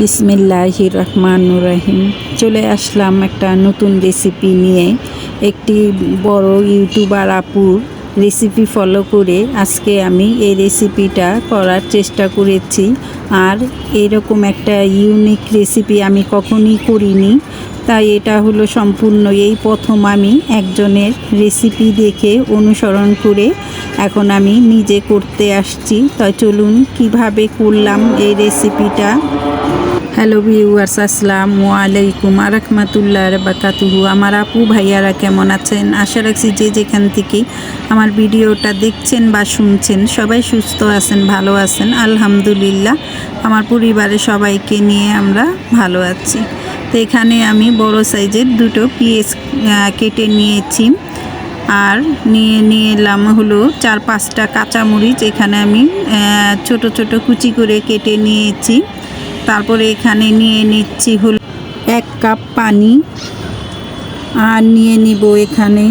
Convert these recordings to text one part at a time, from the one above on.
বিসমিল্লাহ রহমান রাহিম চলে আসলাম একটা নতুন রেসিপি নিয়ে। একটি বড় ইউটিউবার আপুর রেসিপি ফলো করে আজকে আমি এই রেসিপিটা করার চেষ্টা করেছি। আর এরকম একটা ইউনিক রেসিপি আমি কখনই করিনি। তাই এটা হলো সম্পূর্ণ এই প্রথম আমি একজনের রেসিপি দেখে অনুসরণ করে এখন আমি নিজে করতে আসছি। তাই চলুন কীভাবে করলাম এই রেসিপিটা হ্যালো ভিউয়ার্স, আসসালামু আলাইকুম আরহামতুল্লাহ বাকাতুহু আমার আপু ভাইয়ারা কেমন আছেন? আশা রাখছি যে যেখান থেকে আমার ভিডিওটা দেখছেন বা শুনছেন, সবাই সুস্থ আছেন, ভালো আছেন। আলহামদুলিল্লাহ, আমার পরিবারের সবাইকে নিয়ে আমরা ভালো আছি। তো এখানে আমি বড় সাইজের দুটো পিএস কেটে নিয়েছি। আর নিয়ে নিয়ে এলাম হলো চার পাঁচটা কাঁচামরিচ। এখানে আমি ছোট ছোট কুচি করে কেটে নিয়েছি। তারপরে এখানে নিয়ে নিচ্ছি হল এক কাপ পানি। আর নিয়ে নিব এখানে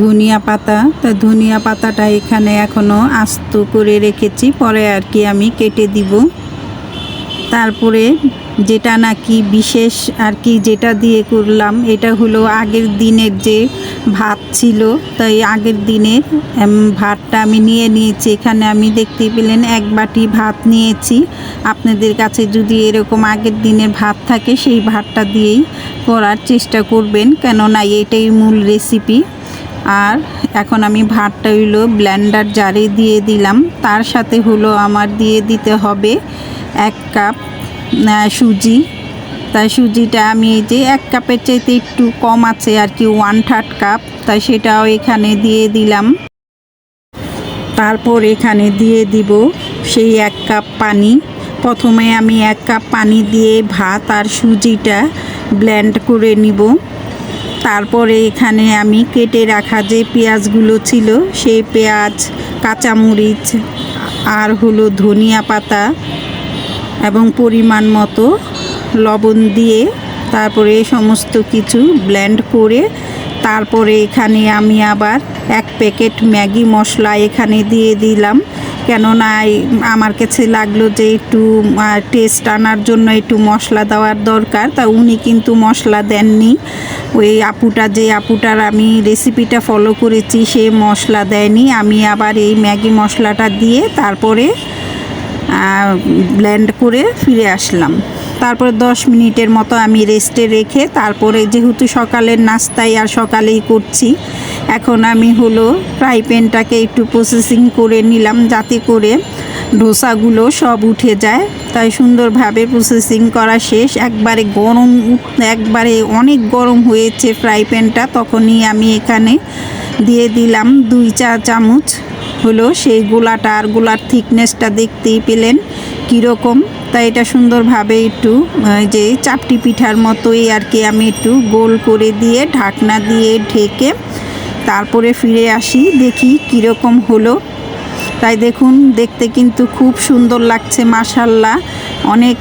ধনিয়া পাতা। তা ধনিয়া পাতাটা এখানে এখনও আস্ত করে রেখেছি। পরে আর কি আমি কেটে দিব। তারপরে যেটা নাকি বিশেষ আর কি যেটা দিয়ে করলাম, এটা হলো আগের দিনের যে ভাত ছিল, তাই আগের দিনের ভাতটা আমি নিয়ে নিয়েছি। এখানে আমি দেখতে পেলেন এক বাটি ভাত নিয়েছি। আপনাদের কাছে যদি এরকম আগের দিনের ভাত থাকে, সেই ভাতটা দিয়েই করার চেষ্টা করবেন। কেননা এটাই মূল রেসিপি আর এখন আমি ভাতটা হইল ব্ল্যান্ডার জারে দিয়ে দিলাম। তার সাথে হলো আমার দিয়ে দিতে হবে এক কাপ সুজি। তাই সুজিটা আমি এই যে এক কাপের চাইতে একটু কম আছে আর কি ওয়ান থার্ড কাপ তাই সেটাও এখানে দিয়ে দিলাম। তারপর এখানে দিয়ে দিব সেই এক কাপ পানি। প্রথমে আমি এক কাপ পানি দিয়ে ভাত আর সুজিটা ব্লেন্ড করে নিব। তারপরে এখানে আমি কেটে রাখা যে পেঁয়াজগুলো ছিল, সেই পেঁয়াজ, কাঁচামরিচ আর হলো ধনিয়া পাতা এবং পরিমাণ মতো লবণ দিয়ে তারপরে সমস্ত কিছু ব্লেন্ড করে তারপরে এখানে আমি আবার এক প্যাকেট ম্যাগি মশলা এখানে দিয়ে দিলাম। কেননা আমার কাছে লাগল যে একটু টেস্ট আনার জন্য একটু মশলা দেওয়ার দরকার। তা উনি কিন্তু মশলা দেননি। ওই আপুটা, যে আপুটার আমি রেসিপিটা ফলো করেছি, সে মশলা দেয়নি। আমি আবার এই ম্যাগি মশলাটা দিয়ে তারপরে ব্লেন্ড করে ফিরে আসলাম। তারপরে দশ মিনিটের মতো আমি রেস্টে রেখে তারপরে যেহেতু সকালের নাস্তায় আর সকালেই করছি, এখন আমি হলো ফ্রাই প্যানটাকে একটু প্রসেসিং করে নিলাম যাতে করে ডোসাগুলো সব উঠে যায়। তাই সুন্দরভাবে প্রসেসিং করা শেষ। একবারে গরম, একবারে অনেক গরম হয়েছে ফ্রাই প্যানটা তখনই আমি এখানে দিয়ে দিলাম দুই চা চামচ হলো সেই গোলাটা আর গোলার থিকনেসটা দেখতেই পেলেন কীরকম। তাই এটা সুন্দরভাবে একটু যে চাপটি পিঠার মতোই আর কি আমি একটু গোল করে দিয়ে ঢাকনা দিয়ে ঢেকে তারপরে ফিরে আসি, দেখি কীরকম হলো। তাই দেখুন, দেখতে কিন্তু খুব সুন্দর লাগছে, মাশাল্লাহ। অনেক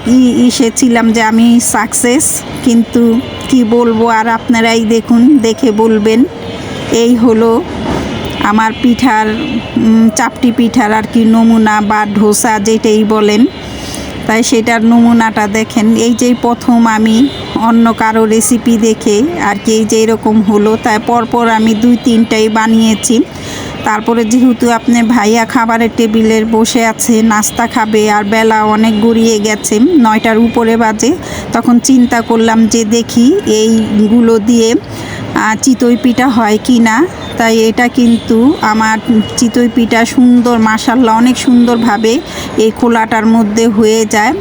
ইসেছিলাম যে আমি সাকসেস কিন্তু কি বলব আর আপনারাই দেখুন, দেখে বলবেন। এই হলো আমার পিঠার চাপটি পিঠার আর কি নমুনা বা ধোসা যেটাই বলেন, তাই সেটার নমুনাটা দেখেন। এই যে প্রথম আমি অন্য কারও রেসিপি দেখে আর কি এই যে এরকম হলো, তাই পরপর আমি দুই তিনটাই বানিয়েছি। তারপরে যেহেতু আপনি ভাইয়া খাবারের টেবিলের বসে আছে, নাস্তা খাবে আর বেলা অনেক গড়িয়ে গেছে, নয়টার উপরে বাজে, তখন চিন্তা করলাম যে দেখি এইগুলো দিয়ে চিতই পিঠা হয় কি না, তাই এটা কিন্তু আমার চিতই পিঠা সুন্দর মাসাল্লাহ অনেক সুন্দরভাবে এই খোলাটার মধ্যে হয়ে যায়।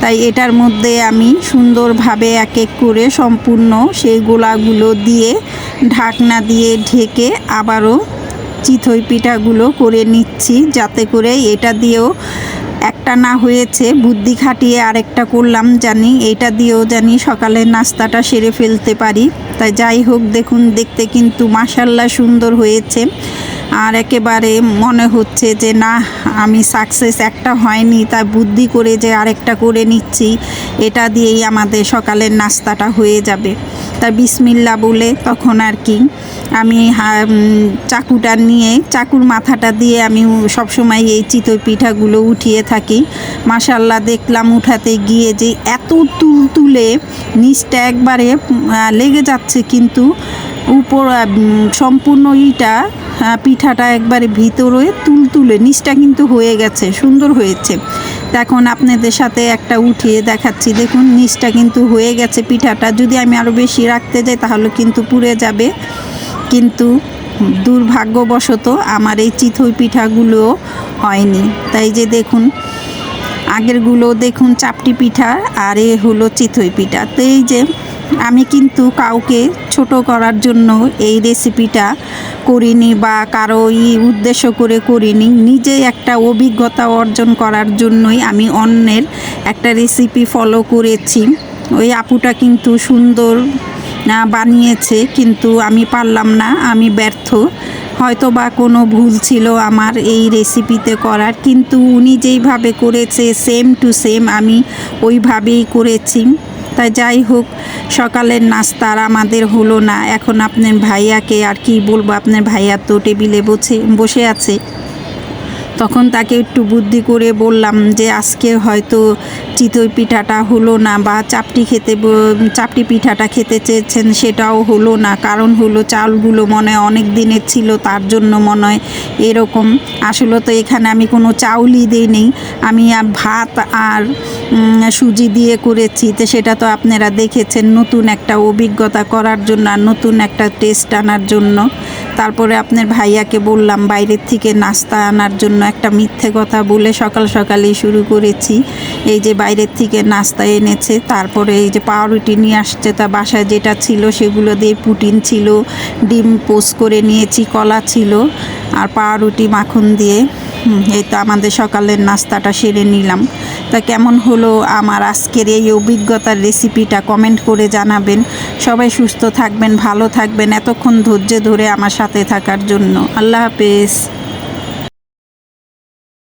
তাই এটার মধ্যে আমি সুন্দরভাবে এক এক করে সম্পূর্ণ সেই গোলাগুলো দিয়ে ঢাকনা দিয়ে ঢেকে আবারও চিতই পিঠাগুলো করে নিচ্ছি, যাতে করে এটা দিয়েও একটা না হয়েছে, বুদ্ধি খাটিয়ে আরেকটা করলাম জানি এটা দিয়েও জানি সকালে নাস্তাটা সেরে ফেলতে পারি। তাই যাই হোক, দেখুন, দেখতে কিন্তু মাসাল্লা সুন্দর হয়েছে। আর একেবারে মনে হচ্ছে যে, না, আমি সাকসেস একটা হয়নি, তাই বুদ্ধি করে যে আরেকটা করে নিচ্ছি। এটা দিয়েই আমাদের সকালের নাস্তাটা হয়ে যাবে। তা বিসমিল্লা বলে তখন আর কি, আমি চাকুটা নিয়ে, চাকুর মাথাটা দিয়ে আমি সবসময় এই চিতই পিঠাগুলো উঠিয়ে থাকি। মাসাল্লাহ দেখলাম উঠাতে গিয়ে যে এত তুল তুলে নিচটা একবারে লেগে যাচ্ছে কিন্তু উপর সম্পূর্ণ ইটা পিঠাটা একবারে ভিতরে তুলতুলে, নিচটা কিন্তু হয়ে গেছে, সুন্দর হয়েছে। এখন আপনাদের সাথে একটা উঠিয়ে দেখাচ্ছি। দেখুন, নিচটা কিন্তু হয়ে গেছে পিঠাটা। যদি আমি আরও বেশি রাখতে যাই, তাহলে কিন্তু পুড়ে যাবে। কিন্তু দুর্ভাগ্যবশত আমার এই চিতই পিঠাগুলো হয়নি। তাই যে দেখুন, আগেরগুলো দেখুন, চাপটি পিঠা আর এ হলো চিতই পিঠা। তো এই যে আমি কিন্তু কাউকে ছোট করার জন্য এই রেসিপিটা করিনি বা কারও ই উদ্দেশ্য করে করিনি। নিজে একটা অভিজ্ঞতা অর্জন করার জন্যই আমি অন্যের একটা রেসিপি ফলো করেছি। ওই আপুটা কিন্তু সুন্দর না বানিয়েছে কিন্তু আমি পারলাম না, আমি ব্যর্থ। হয়তো বা কোনো ভুল ছিল আমার এই রেসিপিতে করার, কিন্তু উনি যেইভাবে করেছে সেম টু সেম আমি ওইভাবেই করেছি। তাই যাই হোক, সকালের নাস্তা আর আমাদের হলো না। এখন আপনার ভাইয়াকে আর কি বলব? আপনার ভাইয়া তো টেবিলে বসে বসে আছে। তখন তাকে একটু বুদ্ধি করে বললাম যে, আজকে হয়তো চিতই পিঠাটা হলো না বা চাপটি খেতে চাপটি পিঠাটা খেতে চেয়েছেন সেটাও হলো না। কারণ হলো চালগুলো মনে হয় অনেক দিনের ছিল, তার জন্য মনে হয় এরকম। আসলে তো এখানে আমি কোনো চাউলই দিইনি, আমি আর ভাত আর সুজি দিয়ে করেছি। তো সেটা তো আপনারা দেখেছেন, নতুন একটা অভিজ্ঞতা করার জন্য আর নতুন একটা টেস্ট আনার জন্য। তারপরে আপনার ভাইয়াকে বললাম, বাইরের থেকে নাস্তা আনার জন্য একটা মিথ্যে কথা বলে সকাল সকালেই শুরু করেছি। এই যে বাইরের থেকে নাস্তা এনেছে, তারপরে এই যে পাউরুটি নিয়ে আসছে, তা বাসায় যেটা ছিল সেগুলো দিয়ে পুটিন ছিল, ডিম পোস্ট করে নিয়েছি, কলা ছিল আর পাউরুটি মাখন দিয়ে। এই তো আমাদের সকালের নাস্তাটা সেরে নিলাম। তা কেমন হলো আমার আজকের এই অভিজ্ঞতার রেসিপিটা কমেন্ট করে জানাবেন। সবাই সুস্থ থাকবেন, ভালো থাকবেন, এতক্ষণ ধৈর্য ধরে আমার সাথে থাকার জন্য। আল্লাহ হাফেজ।